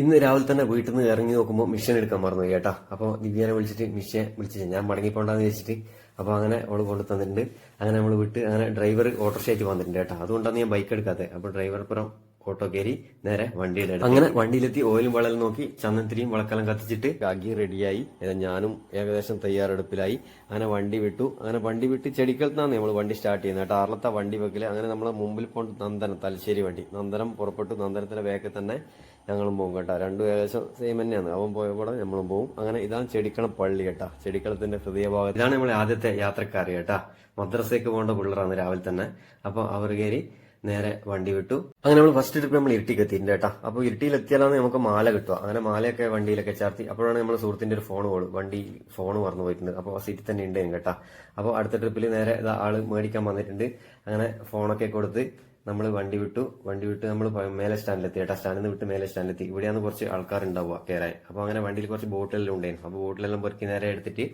ഇന്ന് രാവിലെ തന്നെ വീട്ടിൽ നിന്ന് ഇറങ്ങി നോക്കുമ്പോൾ മിഷൻ എടുക്കാൻ മറന്നു കേട്ടോ. അപ്പോൾ ദിവ്യനെ വിളിച്ചിട്ട് മിഷൻ വിളിച്ചിട്ട് ഞാൻ മടങ്ങിപ്പോണ്ടെന്ന് വെച്ചിട്ട് അപ്പോൾ അങ്ങനെ ഓൾ കൊണ്ടു തന്നിട്ടുണ്ട്. അങ്ങനെ നമ്മൾ വിട്ട് അങ്ങനെ ഡ്രൈവർ ഓട്ടോറിക്ഷ ആയിട്ട് വന്നിട്ടുണ്ട് കേട്ടോ. അതുകൊണ്ടാണ് ഞാൻ ബൈക്ക് എടുക്കാത്തത് അപ്പോൾ ഡ്രൈവർ പുറം ഓട്ടോ കയറി നേരെ വണ്ടിയുടെ. അങ്ങനെ വണ്ടിയിലെത്തി ഓയിലും വളലും നോക്കി ചന്ദനത്തിരിയും വളക്കലം കത്തിച്ചിട്ട് ഗാഗി റെഡിയായി. ഞാനും ഏകദേശം തയ്യാറെടുപ്പിലായി. അങ്ങനെ വണ്ടി വിട്ടു. അങ്ങനെ വണ്ടി വിട്ട് ചെടിക്കലത്താണ് നമ്മൾ വണ്ടി സ്റ്റാർട്ട് ചെയ്യുന്നത് കേട്ടോ. ആർലത്തെ വണ്ടി വെക്കൽ. അങ്ങനെ നമ്മളെ മുമ്പിൽ പോണ്ട് നന്ദനം തലശ്ശേരി വണ്ടി. നന്ദനം പുറപ്പെട്ടു. നന്ദനത്തിന്റെ വേക്കിൽ തന്നെ ഞങ്ങളും പോകും കേട്ടോ. രണ്ടും ഏകദേശം സെയിം തന്നെയാണ്. അവൻ പോയ കൂടെ നമ്മളും പോകും അങ്ങനെ ഇതാണ് ചെടിക്കളം പള്ളി കേട്ടാ. ചെടിക്കളത്തിന്റെ ഹൃദയഭാഗം ഇതാണ് നമ്മളെ ആദ്യത്തെ യാത്രക്കാർ കേട്ടാ. മദ്രസയ്ക്ക് പോകേണ്ട പിള്ളേരാണ് രാവിലെ തന്നെ. അപ്പൊ അവർ കയറി നേരെ വണ്ടി വിട്ടു. അങ്ങനെ നമ്മൾ ഫസ്റ്റ് ട്രിപ്പ് നമ്മൾ ഇരുട്ടിക്ക് എത്തിയിട്ടുണ്ട് കേട്ടാ. അപ്പൊ ഇരുട്ടിയിൽ എത്തിയാലാണ് നമുക്ക് മാല കിട്ടുക. അങ്ങനെ മാലയൊക്കെ വണ്ടിയിലൊക്കെ ചാർത്തി അപ്പോഴാണ് നമ്മൾ സുഹൃത്തിന്റെ ഒരു ഫോൺ കോൾ വണ്ടി ഫോൺ മറന്നു പോയിട്ടുണ്ട്. അപ്പോൾ സീറ്റിൽ തന്നെ ഉണ്ട് കേട്ടാ. അപ്പോൾ അടുത്ത ട്രിപ്പിൽ നേരെ ആൾ മേടിക്കാൻ വന്നിട്ടുണ്ട്. അങ്ങനെ ഫോണൊക്കെ കൊടുത്ത് നമ്മൾ വണ്ടി വിട്ടു. വണ്ടി വിട്ട് നമ്മൾ മേലെ സ്റ്റാൻഡിലെത്തി കേട്ടാ. സ്റ്റാൻഡിൽ നിന്ന് വിട്ട് മേലെ സ്റ്റാൻഡിലെത്തി ഇവിടെയാണ് കുറച്ച് ആൾക്കാർ ഉണ്ടാവുക കയറാൻ അപ്പൊ അങ്ങനെ വണ്ടിയിൽ കുറച്ച് ബോട്ടിലെല്ലാം ഉണ്ടായിരുന്നു. അപ്പൊ ബോട്ടിലെല്ലാം പൊറുക്കി നേരെ എടുത്തിട്ട്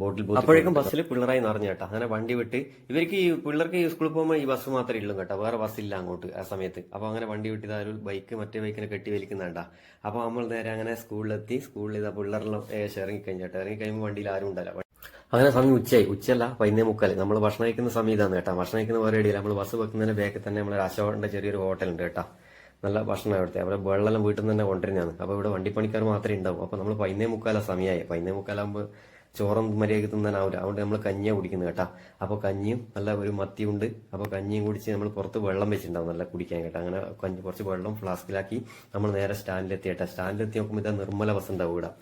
ബോട്ടിൽ അപ്പോഴേക്കും ബസ്സിൽ പിള്ളേരായി നിറഞ്ഞു കേട്ടോ. അങ്ങനെ വണ്ടി വിട്ട് ഇവർക്ക് ഈ പിള്ളേർക്ക് ഈ സ്കൂളിൽ പോകുമ്പോൾ ഈ ബസ് മാത്രമേ ഉള്ളൂ കേട്ടോ. വേറെ ബസ്സില്ല അങ്ങോട്ട് ആ സമയത്ത്. അപ്പോൾ അങ്ങനെ വണ്ടി വിട്ട് ഇതാ ഒരു ബൈക്ക് മറ്റേ ബൈക്കിനെ കെട്ടി വലിക്കുന്നുണ്ടാ അപ്പോൾ നമ്മൾ നേരെ അങ്ങനെ സ്കൂളിലെത്തി. സ്കൂളിൽ ഇതാ പിള്ളേരെല്ലാം ഏകദേശം ഇറങ്ങി കഴിഞ്ഞിട്ട് ഇറങ്ങി കഴിയുമ്പോൾ വണ്ടിയിൽ ആരും ഉണ്ടാവില്ല. അങ്ങനെ സമയം ഉച്ചയായി. ഉച്ചയല്ല പതിനേ മുക്കാൽ നമ്മൾ ഭക്ഷണം കഴിക്കുന്ന സമയത്താണ് കേട്ടോ. ഭക്ഷണം കഴിക്കുന്ന വേറെ ഇടയിൽ നമ്മൾ ബസ് വെക്കുന്നതിന് ബാക്കിൽ തന്നെ നമ്മൾ അശോകന്റെ ചെറിയൊരു ഹോട്ടൽ ഉണ്ട് കേട്ടോ. നല്ല ഭക്ഷണം എടുത്തേ അവിടെ വെള്ളം വീട്ടിൽ നിന്ന് തന്നെ കൊണ്ടുവരുന്നതാണ്. അപ്പോൾ ഇവിടെ വണ്ടിപ്പണിക്കാർ മാത്രമേ ഉണ്ടാവും അപ്പോൾ നമ്മൾ പതിനേ മുക്കാല സമയമായി പതിനേ മുക്കാലാകുമ്പോൾ ചോറും മര്യാദയ്ക്ക് തിന്നാനാവില്ല അതുകൊണ്ട് നമ്മൾ കഞ്ഞിയാണ് കുടിക്കുന്നത് കേട്ടാ. അപ്പോൾ കഞ്ഞിയും നല്ല ഒരു മത്തിയുണ്ട്. അപ്പോൾ കഞ്ഞിയും കുടിച്ച് നമ്മൾ പുറത്ത് വെള്ളം വെച്ചിട്ടുണ്ടാവും നല്ല കുടിക്കാൻ കേട്ടോ. അങ്ങനെ കഞ്ഞി കുറച്ച് വെള്ളം ഫ്ലാസ്കിലാക്കി നമ്മൾ നേരെ സ്റ്റാൻഡിലെത്തി കേട്ടോ. സ്റ്റാൻഡിലെത്തി നോക്കുമ്പോൾ ഇതാ നിർമ്മല ഉണ്ടാവും ഇവിടെ.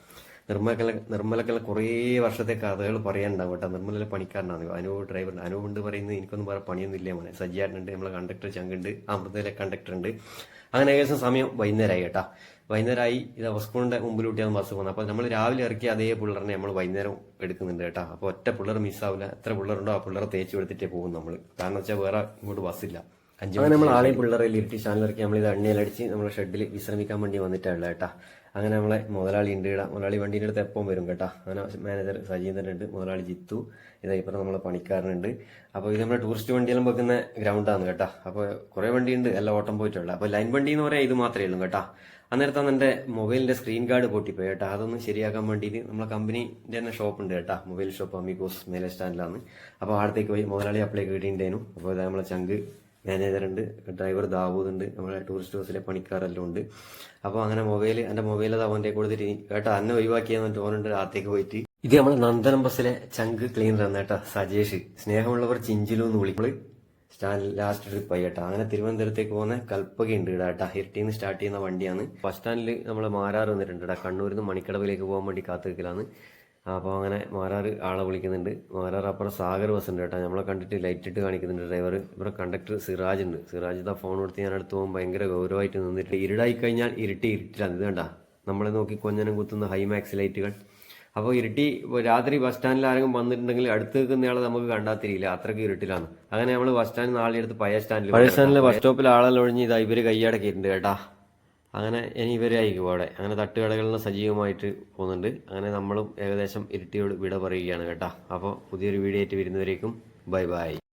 നിർമ്മലക്കല നിർമ്മലക്കല കുറേ വർഷത്തെ കഥകൾ പറയാനുണ്ടാവും കേട്ടോ. നിർമ്മല പണിക്കാരനാണ് അനൂപ് ഡ്രൈവർ അനൂപ് ഉണ്ട് പറയുന്നത് എനിക്കൊന്നും വേറെ പണിയൊന്നും ഇല്ല മോനെ. സജ്ജാരനുണ്ട് നമ്മളെ കണ്ടക്ടർ ചങ്കുണ്ട്. അമൃതയിലെ കണ്ടക്ടർ ഉണ്ട്. അങ്ങനെ ഏകദേശം സമയം വൈകുന്നേരമായി കേട്ടാ. വൈകുന്നേരമായി ഇത് സ്കൂളിന്റെ മുമ്പിലൂട്ടിയാണ് ബസ് പോകുന്നത്. അപ്പോൾ നമ്മൾ രാവിലെ ഇറക്കിയ അതേ പിള്ളേറിനെ നമ്മൾ വൈകുന്നേരം എടുക്കുന്നുണ്ട് കേട്ടോ. അപ്പോൾ ഒറ്റ പിള്ളേർ മിസ്സാവില്ല എത്ര പിള്ളേരുണ്ടോ ആ പിള്ളേരെ തേച്ച് കൊടുത്തിട്ടേ പോകും നമ്മൾ കാരണം വെച്ചാൽ വേറെ ഇങ്ങോട്ട് ബസ്സില്ല. അങ്ങനെ നമ്മൾ ആളെയും പിള്ളേരെ ഇരുട്ടി ചാനലിറക്കി നമ്മൾ ഇത് എണ്ണയിലടിച്ച് നമ്മളെ ഷെഡിൽ വിശ്രമിക്കാൻ വേണ്ടി വന്നിട്ടുള്ള കേട്ടാ. അങ്ങനെ നമ്മളെ മുതലാളി ഉണ്ട് കേട്ടോ മുതലാളി വണ്ടീന്റെ അടുത്ത് എപ്പം വരും കേട്ടാ. അങ്ങനെ മാനേജർ സജീന്ദ്രൻ ഉണ്ട്. മുതലാളി ജിത്തു ഇതാ ഇപ്പം നമ്മളെ പണിക്കാരനുണ്ട് അപ്പോൾ ഇത് നമ്മുടെ ടൂറിസ്റ്റ് വണ്ടിയെല്ലാം വെക്കുന്ന ഗ്രൗണ്ടാണ് കേട്ടാ. അപ്പോൾ കുറേ വണ്ടി ഉണ്ട് എല്ലാം ഓട്ടം പോയിട്ടുള്ളത് അപ്പോൾ ലൈൻ വണ്ടി എന്ന് പറയാൻ ഇത് മാത്രമേ ഉള്ളൂ കേട്ടാ. അന്നേരത്താണ് എന്റെ മൊബൈലിന്റെ സ്ക്രീൻ ഗാർഡ് പൊട്ടിപ്പോയി കേട്ടോ. അതൊന്ന് ശരിയാക്കാൻ വേണ്ടിയിട്ട് നമ്മളെ കമ്പനിന്റെ തന്നെ ഷോപ്പ് ഉണ്ട് കേട്ടോ. മൊബൈൽ ഷോപ്പ് അമിഗോസ് മേലെ സ്റ്റാൻഡിലാണ് അപ്പോൾ അവിടത്തേക്ക് പോയി മുതലാളി അപ്ലൈ കിട്ടിയിട്ടുണ്ടായിരുന്നു അപ്പോൾ ഇത് നമ്മളെ ചങ്ക് മാനേജർ ഉണ്ട് ഡ്രൈവർ ദാവൂദ് ഉണ്ട് നമ്മുടെ ടൂറിസ്റ്റ് ബസ്സിലെ പണിക്കാരെല്ലാം ഉണ്ട്. അപ്പോൾ അങ്ങനെ മൊബൈൽ എന്റെ മൊബൈൽ അത് അവന്റെ കൊടുത്തിട്ട് കേട്ടോ അന്നെ ഒഴിവാക്കിയെന്ന് തോന്നുന്നുണ്ട് രാത്രിക്ക് പോയിട്ട്. ഇത് നമ്മുടെ നന്ദനം ബസ്സിലെ ചങ്ക് ക്ലീനർ ആണ് കേട്ടോ സജേഷ്. സ്നേഹമുള്ളവർ ചിഞ്ചിലു എന്ന് വിളിക്കുമ്പോൾ ലാസ്റ്റ് ട്രിപ്പ് ആയി കേട്ടോ. അങ്ങനെ തിരുവനന്തപുരത്തേക്ക് പോകുന്ന കൽപ്പക ഉണ്ട് കേട്ടോ. ഇരട്ടിയിൽ നിന്ന് സ്റ്റാർട്ട് ചെയ്യുന്ന വണ്ടിയാണ്. ബസ് സ്റ്റാൻഡിൽ നമ്മളെ മാരാർ വന്നിട്ടുണ്ട് കേട്ടോ. കണ്ണൂരിൽ നിന്ന് മണിക്കടവിലേക്ക് പോകാൻ വേണ്ടി കാത്തു നിൽക്കലാണ് അപ്പോൾ അങ്ങനെ മാരാർ ആളെ വിളിക്കുന്നുണ്ട്. മാരാർ അപ്പുറം സാഗർ ബസ് ഉണ്ട് കേട്ടോ. നമ്മളെ കണ്ടിട്ട് ലൈറ്റ് ഇട്ട് കാണിക്കുന്നുണ്ട് ഡ്രൈവർ ഇവിടെ കണ്ടക്ടർ സിറാജ് ഉണ്ട്. സിറാജ് ഇതാ ഫോൺ കൊടുത്ത് ഞാൻ അടുത്ത് പോകുമ്പോൾ ഭയങ്കര ഗൗരവമായിട്ട് നിന്നിട്ട് ഇരുടായി കഴിഞ്ഞാൽ ഇരുട്ടി ഇരുട്ടിലാണ് ഇത് കണ്ട? നമ്മളെ നോക്കി കൊഞ്ഞനം കുത്തുന്ന ഹൈമാക്സ് ലൈറ്റുകൾ അപ്പോൾ ഇരുട്ടി രാത്രി ബസ് സ്റ്റാൻഡിൽ ആരെങ്കിലും വന്നിട്ടുണ്ടെങ്കിൽ അടുത്ത് നിൽക്കുന്നയാളെ നമുക്ക് കണ്ടാൽ തിരിയില്ല അത്രയ്ക്ക് ഇരുട്ടിലാണ്. അങ്ങനെ നമ്മൾ ബസ് സ്റ്റാൻഡിൽ നാളെ എടുത്ത് പഴയ സ്റ്റാൻഡിൽ പഴയ സ്റ്റാൻഡിലെ ബസ് സ്റ്റോപ്പിൽ ആളെല്ലാം ഒഴിഞ്ഞ് ഇതാ ഇവർ കൈയടക്കിയിട്ടുണ്ട് കേട്ടാ. അങ്ങനെ ഇനി ഇവരായിരിക്കും അവിടെ. അങ്ങനെ തട്ടുകടകളിൽ സജീവമായിട്ട് പോകുന്നുണ്ട്. അങ്ങനെ നമ്മളും ഏകദേശം ഇരുട്ടിയോട് വിട പറയുകയാണ് കേട്ടോ. അപ്പോൾ പുതിയൊരു വീഡിയോ ആയിട്ട് വരുന്നവരേക്കും ബൈ ബൈ.